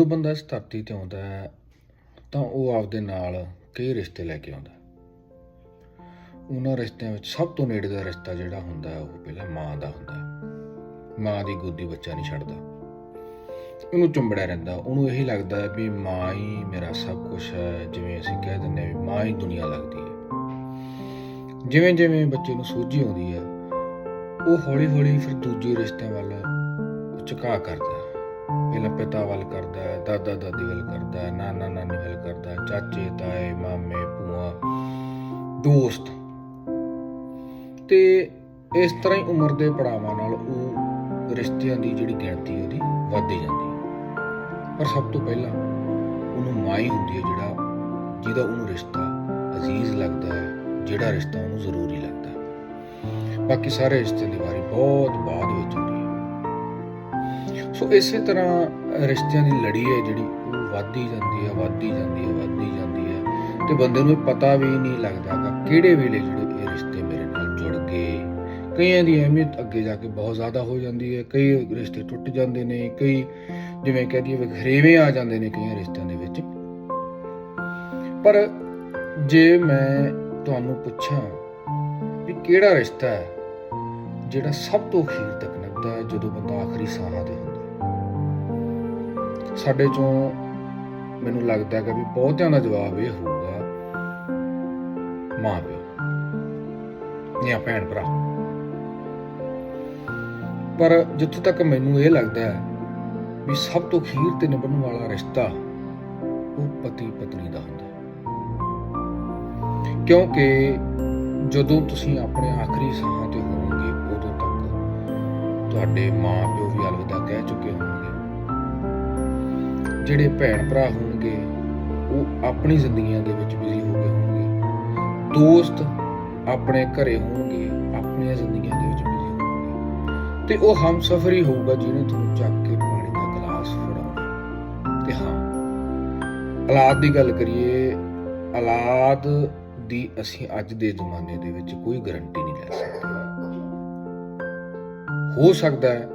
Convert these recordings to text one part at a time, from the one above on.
ਜਦੋਂ ਬੰਦਾ ਇਸ ਧਰਤੀ ਤੇ ਆਉਂਦਾ ਹੈ, ਤਾਂ ਉਹ ਆਪਦੇ ਨਾਲ ਕਈ ਰਿਸ਼ਤੇ ਲੈ ਕੇ ਆਉਂਦਾ ਉਹਨਾਂ ਰਿਸ਼ਤਿਆਂ ਵਿੱਚ ਸਭ ਤੋਂ ਨੇੜੇ ਦਾ ਰਿਸ਼ਤਾ ਜਿਹੜਾ ਹੁੰਦਾ ਹੈ, ਉਹ ਪਹਿਲਾਂ ਮਾਂ ਦਾ ਹੁੰਦਾ ਹੈ। ਮਾਂ ਦੀ ਗੋਦੀ ਬੱਚਾ ਨਹੀਂ ਛੱਡਦਾ। ਉਹਨੂੰ ਚੁੰਬੜਿਆ ਰਹਿੰਦਾ। ਉਹਨੂੰ ਇਹੀ ਲੱਗਦਾ ਹੈ ਵੀ ਮਾਂ ਹੀ ਮੇਰਾ ਸਭ ਕੁਝ ਹੈ। ਜਿਵੇਂ ਅਸੀਂ ਕਹਿ ਦਿੰਦੇ ਵੀ ਮਾਂ ਹੀ ਦੁਨੀਆ ਲੱਗਦੀ ਹੈ। ਜਿਵੇਂ ਜਿਵੇਂ ਬੱਚੇ ਨੂੰ ਸੋਝੀ ਆਉਂਦੀ ਹੈ, ਉਹ ਹੌਲੀ ਹੌਲੀ ਫਿਰ ਦੂਜੇ ਰਿਸ਼ਤਿਆਂ ਵੱਲ ਝੁਕਾ ਕਰਦਾ ਪਹਿਲਾਂ ਪਿਤਾ ਵੱਲ ਕਰਦਾ ਹੈ, ਦਾਦਾ ਦਾਦੀ ਵੱਲ ਕਰਦਾ ਹੈ, ਨਾਨਾ ਨਾਨੀ ਵੱਲ ਕਰਦਾ ਹੈ, ਚਾਚੇ, ਤਾਏ, ਮਾਮੇ, ਭੂਆ, ਦੋਸਤ। ਤੇ ਇਸ ਤਰ੍ਹਾਂ ਹੀ ਉਮਰ ਦੇ ਪੜਾਵਾਂ ਨਾਲ ਉਹ ਰਿਸ਼ਤਿਆਂ ਦੀ ਜਿਹੜੀ ਗਿਣਤੀ ਉਹਦੀ ਵੱਧਦੀ ਜਾਂਦੀ ਹੈ। ਪਰ ਸਭ ਤੋਂ ਪਹਿਲਾਂ ਉਹਨੂੰ ਮਾਂ ਹੀ ਹੁੰਦੀ ਹੈ ਜਿਹੜਾ, ਜਿਹਦਾ ਉਹਨੂੰ ਰਿਸ਼ਤਾ ਅਜ਼ੀਜ਼ ਲੱਗਦਾ ਹੈ, ਜਿਹੜਾ ਰਿਸ਼ਤਾ ਉਹਨੂੰ ਜ਼ਰੂਰੀ ਲੱਗਦਾ ਹੈ। ਬਾਕੀ ਸਾਰੇ ਰਿਸ਼ਤਿਆਂ ਦੀ ਵਾਰੀ ਬਹੁਤ ਬਾਅਦ ਵਿੱਚ ਸੋ ਇਸੇ ਤਰ੍ਹਾਂ ਰਿਸ਼ਤਿਆਂ ਦੀ ਲੜੀ ਹੈ ਜਿਹੜੀ, ਉਹ ਵੱਧਦੀ ਜਾਂਦੀ ਹੈ, ਵੱਧਦੀ ਜਾਂਦੀ ਹੈ, ਵੱਧਦੀ ਜਾਂਦੀ ਹੈ। ਤੇ ਬੰਦੇ ਨੂੰ ਪਤਾ ਵੀ ਨਹੀਂ ਲੱਗਦਾ ਕਿਹੜੇ ਵੇਲੇ ਜਿਹੜੇ ਇਹ ਰਿਸ਼ਤੇ ਮੇਰੇ ਨਾਲ ਜੁੜ ਗਏ। ਕਈਆਂ ਦੀ ਅਹਿਮੀਅਤ ਅੱਗੇ ਜਾ ਕੇ ਬਹੁਤ ਜ਼ਿਆਦਾ ਹੋ ਜਾਂਦੀ ਹੈ। ਕਈ ਰਿਸ਼ਤੇ ਟੁੱਟ ਜਾਂਦੇ ਨੇ, ਕਈ ਜਿਵੇਂ ਕਹਿ ਦਈਏ ਵਖਰੇਵੇਂ ਆ ਜਾਂਦੇ ਨੇ ਕਈਆਂ ਰਿਸ਼ਤਿਆਂ ਦੇ ਵਿੱਚ। ਪਰ ਜੇ ਮੈਂ ਤੁਹਾਨੂੰ ਪੁੱਛਾਂ ਵੀ ਕਿਹੜਾ ਰਿਸ਼ਤਾ ਹੈ ਜਿਹੜਾ ਸਭ ਤੋਂ ਅਖੀਰ ਤੱਕ ਨਿਭਦਾ ਹੈ, ਜਦੋਂ ਬੰਦਾ ਆਖਰੀ ਸਾਹ ਸਾਡੇ ਚੋਂ ਮੈਨੂੰ ਲੱਗਦਾ ਹੈ ਕਿ ਬਹੁਤਿਆਂ ਦਾ ਜਵਾਬ ਇਹ ਹੋਊਗਾ ਮਾਂ ਪਿਓ ਜਾਂ ਭੈਣ ਭਰਾ ਪਰ ਜਿੱਥੋਂ ਤੱਕ ਮੈਨੂੰ ਇਹ ਲੱਗਦਾ ਹੈ ਵੀ ਸਭ ਤੋਂ ਖੀਰ ਤੇ ਨਿਭਣ ਵਾਲਾ ਰਿਸ਼ਤਾ ਉਹ ਪਤੀ ਪਤਨੀ ਦਾ ਹੁੰਦਾ ਹੈ। ਕਿਉਂਕਿ ਜਦੋਂ ਤੁਸੀਂ ਆਪਣੇ ਆਖਰੀ ਸਾਹ ਤੇ ਹੋਵੋਗੇ, ਉਦੋਂ ਤੱਕ ਤੁਹਾਡੇ ਮਾਂ-ਪਿਓ ਵੀ ਅਲਵਿਦਾ ਕਹਿ ਚੁੱਕੇ ਜਿਹੜੇ ਭੈਣ ਭਰਾ ਹੋਣਗੇ, ਉਹ ਆਪਣੀ ਜ਼ਿੰਦਗੀਆਂ ਦੇ ਵਿੱਚ ਬਿਜ਼ੀ ਹੋ ਗਏ ਹੋਣਗੇ। ਦੋਸਤ ਆਪਣੇ ਘਰੇ ਹੋਣਗੇ, ਆਪਣੀਆਂ ਜ਼ਿੰਦਗੀਆਂ ਦੇ ਵਿੱਚ ਬਿਜ਼ੀ ਹੋਣਗੇ। ਤੇ ਉਹ ਹਮਸਫਰ ਹੀ ਹੋਊਗਾ ਜਿਹਨੇ ਤੁਹਾਨੂੰ ਚੱਕ ਕੇ ਪਾਣੀ ਦਾ ਗਲਾਸ ਫੜਾਉਣਾ ਤੇ ਹਾਂ, ਔਲਾਦ ਦੀ ਗੱਲ ਕਰੀਏ, ਔਲਾਦ ਦੀ ਅਸੀਂ ਅੱਜ ਦੇ ਜ਼ਮਾਨੇ ਦੇ ਵਿੱਚ ਕੋਈ ਗਾਰੰਟੀ ਨਹੀਂ ਲੈ ਸਕਦੇ। ਹੋ ਸਕਦਾ ਹੈ,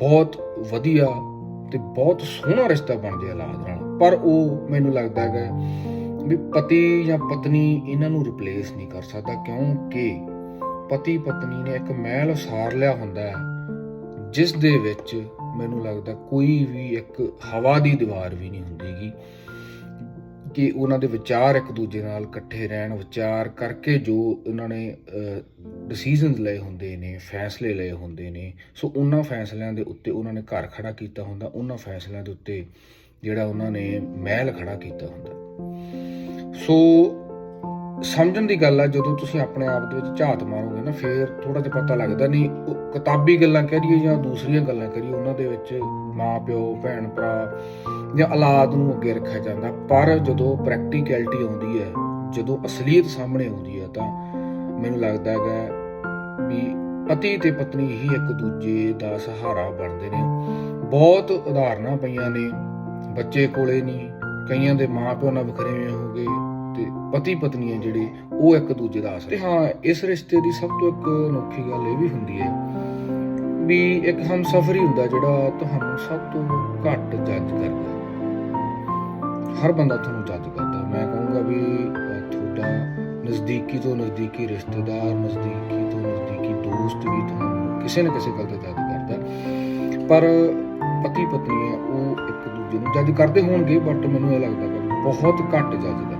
ਬਹੁਤ ਵਧੀਆ ਤੇ ਬਹੁਤ ਸੋਹਣਾ ਰਿਸ਼ਤਾ ਬਣ ਜਾਏ ਔਲਾਦ ਨਾਲ। ਪਰ ਉਹ ਮੈਨੂੰ ਲੱਗਦਾ ਹੈਗਾ ਵੀ ਪਤੀ ਜਾਂ ਪਤਨੀ ਇਹਨਾਂ ਨੂੰ ਰਿਪਲੇਸ ਨਹੀਂ ਕਰ ਸਕਦਾ ਕਿਉਂਕਿ ਪਤੀ ਪਤਨੀ ਨੇ ਇੱਕ ਮਹਿਲ ਉਸਾਰ ਲਿਆ ਹੁੰਦਾ ਹੈ, ਜਿਸ ਦੇ ਵਿੱਚ ਮੈਨੂੰ ਲੱਗਦਾ ਕੋਈ ਵੀ ਇੱਕ ਹਵਾ ਦੀ ਦੀਵਾਰ ਵੀ ਨਹੀਂ ਹੁੰਦੀਗੀ ਕਿ ਉਹਨਾਂ ਦੇ ਵਿਚਾਰ ਇੱਕ ਦੂਜੇ ਨਾਲ ਇਕੱਠੇ ਰਹਿਣ, ਵਿਚਾਰ ਕਰਕੇ ਜੋ ਉਹਨਾਂ ਨੇ ਡਿਸੀਜਨਸ ਲਏ ਹੁੰਦੇ ਨੇ, ਫੈਸਲੇ ਲਏ ਹੁੰਦੇ ਨੇ, ਸੋ ਉਹਨਾਂ ਫੈਸਲਿਆਂ ਦੇ ਉੱਤੇ ਉਹਨਾਂ ਨੇ ਘਰ ਖੜਾ ਕੀਤਾ ਹੁੰਦਾ, ਉਹਨਾਂ ਫੈਸਲਿਆਂ ਦੇ ਉੱਤੇ ਜਿਹੜਾ ਉਹਨਾਂ ਨੇ ਮਹਿਲ ਖੜਾ ਕੀਤਾ ਹੁੰਦਾ। ਸੋ ਸਮਝਣ ਦੀ ਗੱਲ ਆ, ਜਦੋਂ ਤੁਸੀਂ ਆਪਣੇ ਆਪ ਦੇ ਵਿੱਚ ਝਾਤ ਮਾਰੋਗੇ ਨਾ, ਫਿਰ ਥੋੜਾ ਜਿਹਾ ਪਤਾ ਲੱਗਦਾ ਨਹੀਂ, ਉਹ ਕਿਤਾਬੀ ਗੱਲਾਂ ਕਰੀਏ ਜਾਂ ਦੂਸਰੀਆਂ ਗੱਲਾਂ ਕਰੀਏ ਉਹਨਾਂ ਦੇ ਵਿੱਚ ਮਾਂ, ਪਿਓ, ਭੈਣ, ਭਰਾ ਜਾਂ ਔਲਾਦ ਨੂੰ ਅੱਗੇ ਰੱਖਿਆ ਜਾਂਦਾ। ਪਰ ਜਦੋਂ ਪ੍ਰੈਕਟੀਕੈਲਿਟੀ ਆਉਂਦੀ ਹੈ, ਜਦੋਂ ਅਸਲੀਅਤ ਸਾਹਮਣੇ ਆਉਂਦੀ ਹੈ, ਤਾਂ ਮੈਨੂੰ ਲੱਗਦਾ ਹੈਗਾ ਵੀ ਪਤੀ ਤੇ ਪਤਨੀ ਹੀ ਇੱਕ ਦੂਜੇ ਦਾ ਸਹਾਰਾ ਬਣਦੇ ਨੇ। ਬਹੁਤ ਉਦਾਹਰਨਾਂ ਪਈਆਂ ਨੇ, ਬੱਚੇ ਕੋਲੇ ਨਹੀਂ, ਕਈਆਂ ਦੇ ਮਾਪਿਓ ਨਾਲ ਵੱਖਰੇ ਹੋ ਗਏ ਤੇ ਪਤੀ ਪਤਨੀ ਹੈ ਜਿਹੜੇ ਉਹ ਇੱਕ ਦੂਜੇ ਦਾ ਆਸਰਾ ਤੇ ਹਾਂ ਇਸ ਰਿਸ਼ਤੇ ਦੀ ਸਭ ਤੋਂ ਇੱਕ ਅਨੋਖੀ ਗੱਲ ਇਹ ਵੀ ਹੁੰਦੀ ਹੈ ਵੀ ਇੱਕ ਹਮਸਫਰ ਹੀ ਹੁੰਦਾ ਜਿਹੜਾ ਤੁਹਾਨੂੰ ਸਭ ਤੋਂ ਘੱਟ ਜੱਜ ਕਰਦਾ ਹਰ ਬੰਦਾ ਤੁਹਾਨੂੰ ਜੱਜ ਕਰਦਾ ਮੈਂ ਕਹੂੰਗਾ ਵੀ ਤੁਹਾਡਾ ਨਜ਼ਦੀਕੀ ਤੋਂ ਨਜ਼ਦੀਕੀ ਰਿਸ਼ਤੇਦਾਰ ਨਜ਼ਦੀਕੀ ਤੋਂ ਨਜ਼ਦੀਕੀ ਦੋਸਤ ਵੀ ਤੁਹਾਨੂੰ ਕਿਸੇ ਨਾ ਕਿਸੇ ਗੱਲ ਤੇ ਜੱਜ ਕਰਦਾ ਪਰ ਪਤੀ ਪਤਨੀ ਹੈ ਉਹ ਇੱਕ ਦੂਜੇ ਨੂੰ ਜੱਜ ਕਰਦੇ ਹੋਣਗੇ ਬਟ ਮੈਨੂੰ ਇਹ ਲੱਗਦਾ ਬਹੁਤ ਘੱਟ ਜੱਜ ਕਰਦੇ ਆ ਇੱਕ ਦੂਜੇ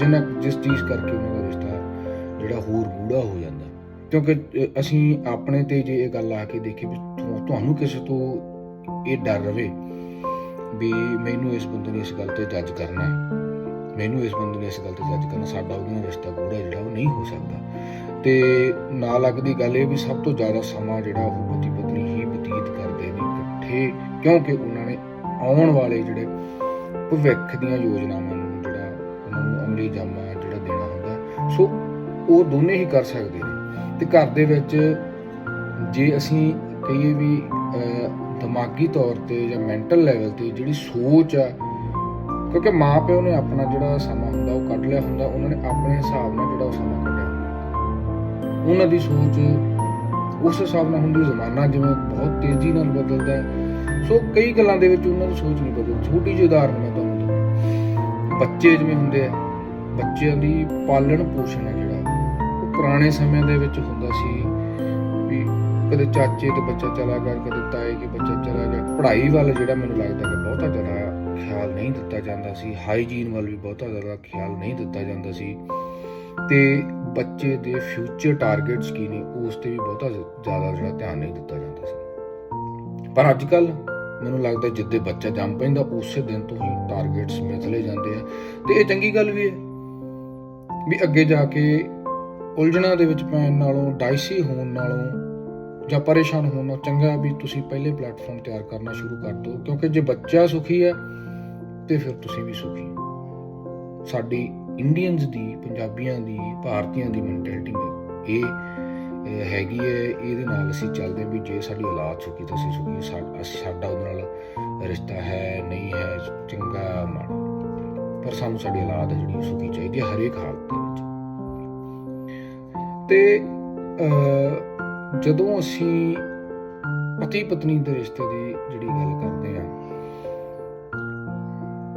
ਜਿਹਨਾਂ ਜਿਸ ਚੀਜ਼ ਕਰਕੇ ਉਹਨਾਂ ਦਾ ਰਿਸ਼ਤਾ ਜਿਹੜਾ ਹੋਰ ਗੂੜਾ ਹੋ ਜਾਂਦਾ। ਕਿਉਂਕਿ ਅਸੀਂ ਆਪਣੇ ਤੇ ਜੇ ਇਹ ਗੱਲ ਆ ਕੇ ਦੇਖੀ ਵੀ ਤੁਹਾਨੂੰ ਕਿਸੇ ਤੋਂ ਇਹ ਡਰ ਰਵੇ ਵੀ ਮੈਨੂੰ ਇਸ ਬੰਦੇ ਨੇ ਇਸ ਗੱਲ ਤੇ ਜੱਜ ਕਰਨਾ ਹੈ। ਮੈਨੂੰ ਇਸ ਬੰਦੇ ਨੇ ਇਸ ਗੱਲ ਤੇ ਜੱਜ ਕਰਨਾ ਸਾਡਾ ਉਹਦੇ ਨਾਲ ਰਿਸ਼ਤਾ ਗੂੜਾ ਜਿਹੜਾ ਉਹ ਨਹੀਂ ਹੋ ਸਕਦਾ। ਤੇ ਨਾਲ ਲੱਗਦੀ ਗੱਲ ਇਹ ਵੀ ਸਭ ਤੋਂ ਜ਼ਿਆਦਾ ਸਮਾਂ ਜਿਹੜਾ ਉਹ ਪਤੀ ਪਤਨੀ ਹੀ ਬਤੀਤ ਕਰਦੇ ਨੇ ਇਕੱਠੇ, ਕਿਉਂਕਿ ਉਹਨਾਂ ਨੇ ਆਉਣ ਵਾਲੇ ਜਿਹੜੇ ਭਵਿੱਖ ਦੀਆਂ ਯੋਜਨਾਵਾਂ ਨੂੰ ਜਾਮਾ ਜਿਹੜਾ ਦੇਣਾ ਹੁੰਦਾ, ਸੋ ਉਹ ਦੋਨੇ ਹੀ ਕਰ ਸਕਦੇ ਨੇ। ਤੇ ਘਰ ਦੇ ਵਿੱਚ ਜੇ ਅਸੀਂ ਕਹੀਏ ਵੀ ਦਿਮਾਗੀ ਤੌਰ ਤੇ ਜਾਂ ਮੈਂਟਲ ਲੈਵਲ ਤੇ ਜਿਹੜੀ ਸੋਚ ਆ, ਕਿਉਂਕਿ ਮਾਪਿਓ ਨੇ ਆਪਣਾ ਜਿਹੜਾ ਸਮਾਂ ਹੁੰਦਾ, ਉਹ ਕੱਢ ਲਿਆ ਹੁੰਦਾ, ਉਹਨਾਂ ਨੇ ਆਪਣੇ ਹਿਸਾਬ ਨਾਲ ਜਿਹੜਾ ਉਹ ਸਮਾਂ ਕੱਢਿਆ ਉਹਨਾਂ ਦੀ ਸੋਚ ਉਸ ਹਿਸਾਬ ਨਾਲ ਹੁਣ ਜ਼ਮਾਨਾ ਜਿਵੇਂ ਬਹੁਤ ਤੇਜ਼ੀ ਨਾਲ ਬਦਲਦਾ ਹੈ। ਸੋ ਕਈ ਗੱਲਾਂ ਦੇ ਵਿੱਚ ਉਹਨਾਂ ਦੀ ਸੋਚ ਨਹੀਂ ਬਦਲਦੀ। ਛੋਟੀ ਜਿਹੀ ਉਦਾਹਰਨ ਮੈਂ ਤੁਹਾਨੂੰ ਬੱਚੇ ਜਿਵੇਂ ਹੁੰਦੇ ਆ ਬੱਚਿਆਂ ਦੀ ਪਾਲਣ ਪੋਸ਼ਣ ਹੈ ਜਿਹੜਾ, ਉਹ ਪੁਰਾਣੇ ਸਮਿਆਂ ਦੇ ਵਿੱਚ ਹੁੰਦਾ ਸੀ ਵੀ ਕਦੇ ਚਾਚੇ ਤੇ ਬੱਚਾ ਚਲਾ ਗਿਆ, ਕਦੇ ਤਾਏ ਕੇ ਬੱਚਾ ਚਲਾ ਗਿਆ। ਪੜ੍ਹਾਈ ਵੱਲ ਜਿਹੜਾ ਮੈਨੂੰ ਲੱਗਦਾ ਕਿ ਬਹੁਤਾ ਜ਼ਿਆਦਾ ਖਿਆਲ ਨਹੀਂ ਦਿੱਤਾ ਜਾਂਦਾ ਸੀ, ਹਾਈਜੀਨ ਵੱਲ ਵੀ ਬਹੁਤਾ ਜ਼ਿਆਦਾ ਖਿਆਲ ਨਹੀਂ ਦਿੱਤਾ ਜਾਂਦਾ ਸੀ। ਤੇ ਬੱਚੇ ਦੇ ਫਿਊਚਰ ਟਾਰਗੇਟਸ ਕੀ ਨੇ, ਉਸ ਤੇ ਵੀ ਬਹੁਤਾ ਜ਼ਿਆਦਾ ਜਿਹੜਾ ਧਿਆਨ ਨਹੀਂ ਦਿੱਤਾ ਜਾਂਦਾ ਸੀ। ਪਰ ਅੱਜ ਕੱਲ ਮੈਨੂੰ ਲੱਗਦਾ ਜਿੱਦੇ ਬੱਚਾ ਜੰਮ ਪੈਂਦਾ, ਉਸੇ ਦਿਨ ਤੋਂ ਹੀ ਟਾਰਗੇਟਸ ਮਿਥਲੇ ਜਾਂਦੇ ਆ। ਤੇ ਇਹ ਚੰਗੀ ਗੱਲ ਵੀ ਹੈ। ਵੀ ਅੱਗੇ ਜਾ ਕੇ ਉਲਝਣਾ ਦੇ ਵਿੱਚ ਪੈਣ ਨਾਲੋਂ ਡਾਈਸੀ ਹੋਣ ਨਾਲੋਂ ਜਾਂ ਪਰੇਸ਼ਾਨ ਹੋਣ ਨਾਲੋਂ ਚੰਗਾ ਵੀ ਤੁਸੀਂ ਪਹਿਲੇ ਪਲੇਟਫਾਰਮ ਤਿਆਰ ਕਰਨਾ ਸ਼ੁਰੂ ਕਰ ਦਿਓ। ਕਿਉਂਕਿ ਜੇ ਬੱਚਾ ਸੁਖੀ ਹੈ, ਤੇ ਫਿਰ ਤੁਸੀਂ ਵੀ ਸੁਖੀ ਸਾਡੀ ਇੰਡੀਅਨਸ ਦੀ, ਪੰਜਾਬੀਆਂ ਦੀ, ਭਾਰਤੀਆਂ ਦੀ ਮੈਂਟੈਲਿਟੀ ਇਹ ਹੈਗੀ ਹੈ, ਇਹਦੇ ਨਾਲ ਅਸੀਂ ਚੱਲਦੇ ਵੀ ਜੇ ਸਾਡੀ ਔਲਾਦ ਸੁਖੀ ਤਾਂ ਅਸੀਂ ਸੁਖੀ ਸਾਡਾ ਉਹਦੇ ਨਾਲ ਰਿਸ਼ਤਾ ਹੈ, ਨਹੀਂ ਹੈ, ਚੰਗਾ, ਮਾੜਾ। ਪਰ ਸਾਨੂੰ ਸਾਡੀ ਔਲਾਦ ਹੈ ਜਿਹੜੀ ਉਹ ਸੁਖੀ ਚਾਹੀਦੀ ਹੈ ਹਰੇਕ ਹਾਲਤ ਦੇ ਵਿੱਚ। ਤੇ ਜਦੋਂ ਅਸੀਂ ਪਤੀ ਪਤਨੀ ਦੇ ਰਿਸ਼ਤੇ ਦੀ ਜਿਹੜੀ ਗੱਲ ਕਰਦੇ ਆ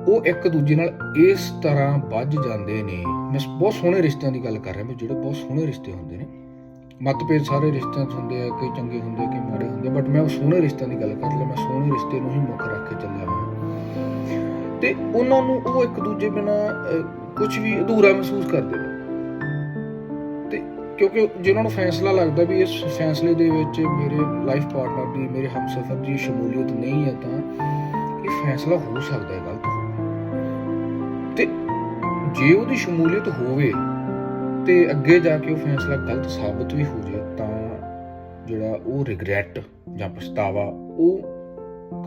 ਉਹ ਇੱਕ ਦੂਜੇ ਨਾਲ ਇਸ ਤਰ੍ਹਾਂ ਵੱਜ ਜਾਂਦੇ ਨੇ। ਮੈਂ ਬਹੁਤ ਸੋਹਣੇ ਰਿਸ਼ਤਿਆਂ ਦੀ ਗੱਲ ਕਰ ਰਿਹਾ ਮੈਂ ਜਿਹੜੇ ਬਹੁਤ ਸੋਹਣੇ ਰਿਸ਼ਤੇ ਹੁੰਦੇ ਨੇ। ਮਤਭੇਦ ਸਾਰੇ ਰਿਸ਼ਤਿਆਂ 'ਚ ਹੁੰਦੇ ਆ, ਕਈ ਚੰਗੇ ਹੁੰਦੇ, ਕਈ ਮਾੜੇ ਹੁੰਦੇ ਬਟ ਮੈਂ ਉਹ ਸੋਹਣੇ ਰਿਸ਼ਤਿਆਂ ਦੀ ਗੱਲ ਕਰ ਰਿਹਾ, ਮੈਂ ਸੋਹਣੇ ਰਿਸ਼ਤੇ ਨੂੰ ਹੀ ਮੁੱਖ ਰੱਖ ਕੇ ਚੱਲਿਆ ਹਾਂ ਤੇ ਉਹਨਾਂ ਨੂੰ ਉਹ ਇੱਕ ਦੂਜੇ ਬਿਨਾ ਕੁਝ ਵੀ ਅਧੂਰਾ ਮਹਿਸੂਸ ਕਰਦੇ ਨੇ। ਤੇ ਕਿਉਂਕਿ ਜਿਨ੍ਹਾਂ ਨੂੰ ਫੈਸਲਾ ਲੱਗਦਾ ਵੀ ਇਸ ਫੈਸਲੇ ਦੇ ਵਿੱਚ ਮੇਰੇ ਲਾਈਫ ਪਾਰਟਨਰ ਦੀ, ਮੇਰੇ ਹਮਸਫਰ ਦੀ ਸ਼ਮੂਲੀਅਤ ਨਹੀਂ ਹੈ ਤਾਂ ਇਹ ਫੈਸਲਾ ਹੋ ਸਕਦਾ ਹੈ ਗਲਤ ਤੇ ਜੇ ਉਹਦੀ ਸ਼ਮੂਲੀਅਤ ਹੋਵੇ ਤੇ ਅੱਗੇ ਜਾ ਕੇ ਉਹ ਫੈਸਲਾ ਗਲਤ ਸਾਬਤ ਵੀ ਹੋ ਜਾਏ ਤਾਂ ਜਿਹੜਾ ਉਹ ਰਿਗਰੈਟ ਜਾਂ ਪਛਤਾਵਾ ਉਹ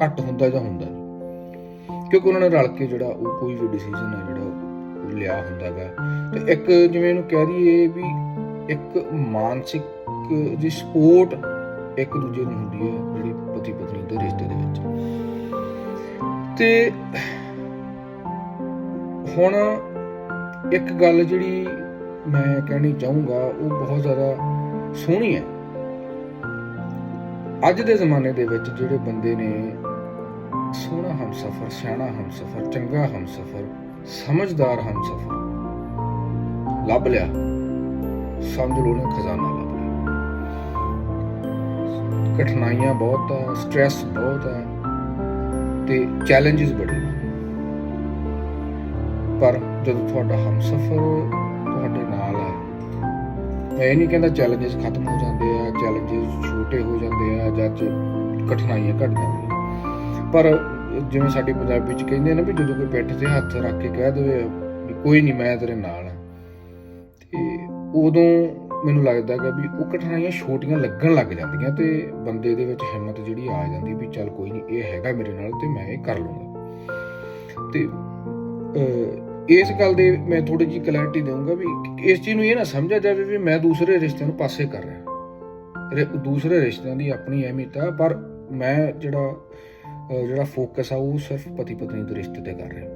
ਘੱਟ ਹੁੰਦਾ ਜਾਂ ਹੁੰਦਾ ਨਹੀਂ। ਕਿਉਂਕਿ ਉਹਨਾਂ ਨੇ ਰਲ ਕੇ ਜਿਹੜਾ ਉਹ ਕੋਈ ਵੀ ਡਿਸੀਜਨ ਹੈ ਜਿਹੜਾ ਉਹ ਲਿਆ ਹੁੰਦਾਗਾ ਤੇ ਇੱਕ ਜਿਵੇਂ ਇਹਨੂੰ ਕਹਿ ਦਈਏ ਵੀ ਇੱਕ ਮਾਨਸਿਕ ਜੀ ਸਪੋਰਟ ਇੱਕ ਦੂਜੇ ਨੂੰ ਹੁੰਦੀ ਹੈ ਜਿਹੜੀ ਪਤੀ ਪਤਨੀ ਦੇ ਰਿਸ਼ਤੇ ਦੇ ਵਿੱਚ। ਤੇ ਹੁਣ ਇੱਕ ਗੱਲ ਜਿਹੜੀ ਮੈਂ ਕਹਿਣੀ ਚਾਹੂੰਗਾ, ਉਹ ਬਹੁਤ ਜ਼ਿਆਦਾ ਸੋਹਣੀ ਹੈ। ਅੱਜ ਦੇ ਜ਼ਮਾਨੇ ਦੇ ਵਿੱਚ ਜਿਹੜੇ ਬੰਦੇ ਨੇ ਸੋਹਣਾ ਹਮਸਫਰ, ਸਿਆਣਾ ਹਮਸਫਰ, ਚੰਗਾ ਹਮਸਫਰ, ਸਮਝਦਾਰ ਹਮਸਫਰ। ਲੱਭ ਲਿਆ। ਸਮਝ ਲਓ ਨੇ ਖਜ਼ਾਨਾ ਲੱਭ ਲਿਆ। ਕਠਿਨਾਈਆਂ ਬਹੁਤ ਆ ਸਟ੍ਰੈਸ ਬਹੁਤ ਆ, ਤੇ ਚੈਲੰਜਸ ਬੜੇ ਨੇ। ਪਰ ਜਦੋਂ ਤੁਹਾਡਾ ਹਮਸਫਰ ਤੁਹਾਡੇ ਨਾਲ ਹੈ ਮੈਂ ਇਹ ਨਹੀਂ ਕਹਿੰਦਾ ਚੈਲੰਜਸ ਖਤਮ ਹੋ ਜਾਂਦੇ ਆ ਚੈਲੰਜਸ ਛੋਟੇ ਹੋ ਜਾਂਦੇ ਆ, ਜਾਂ ਚ- ਕਠਿਨਾਈਆਂ ਘਟ ਜਾਂਦੀਆਂ। ਪਰ ਜਿਵੇਂ ਸਾਡੇ ਪੰਜਾਬੀ ਚ ਕਹਿੰਦੇ ਆ ਵੀ ਜਦੋਂ ਕੋਈ ਪਿੱਠ ਤੇ ਹੱਥ ਰੱਖ ਕੇ ਕਹਿ ਦੇਵੇ ਕੋਈ ਨਹੀਂ ਮੈਂ ਤੇਰੇ ਨਾਲ ਤੇ ਉਦੋਂ ਮੈਨੂੰ ਲੱਗਦਾ ਹੈਗਾ ਵੀ ਉਹ ਕਠਿਨਾਈਆਂ ਛੋਟੀਆਂ ਲੱਗਣ ਲੱਗ ਜਾਂਦੀਆਂ ਤੇ ਬੰਦੇ ਦੇ ਵਿੱਚ ਹਿੰਮਤ ਜਿਹੜੀ ਆ ਜਾਂਦੀ ਵੀ ਚੱਲ ਕੋਈ ਨਹੀਂ ਇਹ ਹੈਗਾ ਮੇਰੇ ਨਾਲ ਤੇ ਮੈਂ ਇਹ ਕਰ ਲੂੰਗਾ। ਤੇ ਇਸ ਗੱਲ ਦੇ ਮੈਂ ਥੋੜੀ ਜਿਹੀ ਕਲੈਰਿਟੀ ਦੇਵਾਂਗਾ ਵੀ ਇਸ ਚੀਜ਼ ਨੂੰ ਇਹ ਨਾ ਸਮਝਿਆ ਜਾਵੇ ਵੀ ਮੈਂ ਦੂਸਰੇ ਰਿਸ਼ਤਿਆਂ ਨੂੰ ਪਾਸੇ ਕਰ ਰਿਹਾ। ਦੂਸਰੇ ਰਿਸ਼ਤਿਆਂ ਦੀ ਆਪਣੀ ਅਹਿਮੀਅਤ ਆ, ਪਰ ਮੈਂ ਜਿਹੜਾ ਜਿਹੜਾ ਫੋਕਸ ਆ ਉਹ ਸਿਰਫ ਪਤੀ ਪਤਨੀ ਦੇ ਰਿਸ਼ਤੇ ਤੇ ਕਰ ਰਹੇ।